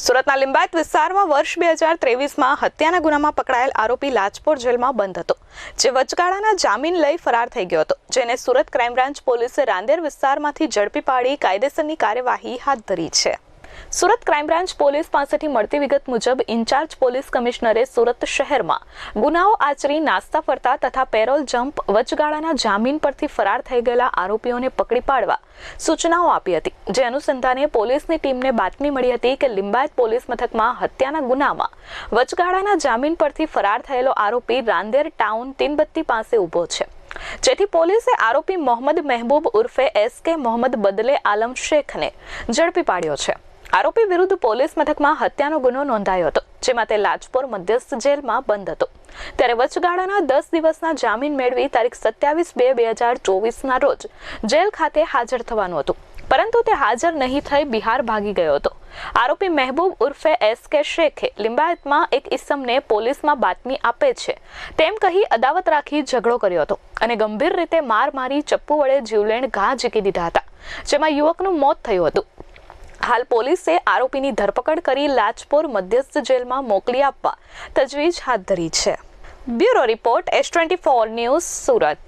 સુરતના લિંબાયત વિસ્તારમાં વર્ષ બે હજાર ત્રેવીસમાં હત્યાના ગુનામાં પકડાયેલ આરોપી લાજપોર જેલમાં બંધ હતો, જે વચગાળાના જામીન લઈ ફરાર થઈ ગયો હતો, જેને સુરત ક્રાઇમ બ્રાન્ચ પોલીસે રાંદેર વિસ્તારમાંથી ઝડપી પાડી કાયદેસરની કાર્યવાહી હાથ ધરી છે. સુરત ક્રાઇમ બ્રાન્ચ પોલીસ પાસેથી મળતી વિગત મુજબ ઇન્ચાર્જ પોલીસ કમિશનરે સુરત શહેરમાં ગુનાઓ આચરી, નાસ્તા ફરતા તથા પેરોલ જમ્પ વચગાળાના જામીન પરથી ફરાર થઈ ગયેલા આરોપીઓને પકડી પાડવા સૂચનાઓ આપી હતી. જે અનુસંધાને પોલીસની ટીમને બાતમી મળી હતી કે લિંબાયત પોલીસ મથકમાં હત્યાના ગુનામાં વચગાળાના જામીન પરથી ફરાર થયેલો આરોપી રાંદેર ટાઉન તીનબત્તી પાસે ઊભો છે. જેથી પોલીસે આરોપી મોહમ્મદ મહેબૂબ ઉર્ફે એસ કે મોહમ્મદ બદલે આલમ શેખને ઝડપી પાડ્યો છે. આરોપી વિરુદ્ધ પોલીસ મથકમાં હત્યાનો ગુનો નોંધાયો હતો, જેમાં તે લાજપોર મધ્યસ્થ જેલમાં બંધ હતો. ત્યારે વચગાળાના દસ દિવસના જામીન મેળવી તારીખ સત્યાવીસ બે બે હજાર ચોવીસના રોજ જેલ ખાતે હાજર થવાનું હતું. પરંતુ તે હાજર નહીં થઈ બિહાર ભાગી ગયો હતો. આરોપી મહેબૂબ ઉર્ફે એસ કે શેખે લિંબાયતમાં એક ઇસમને પોલીસમાં બાતમી આપે છે. તેમ કહી અદાવત રાખી ઝઘડો કર્યો હતો અને ગંભીર રીતે માર મારી ચપ્પુ વડે જીવલેણ ઘા ઝીકી દીધા હતા, જેમાં યુવકનું મોત થયું હતું. હાલ પોલીસે આરોપીની ધરપકડ કરી લાજપોર મધ્યસ્થ જેલમાં મોકલી આપવા તજવીજ હાથ ધરી છે. Bureau report S twenty four news Surat.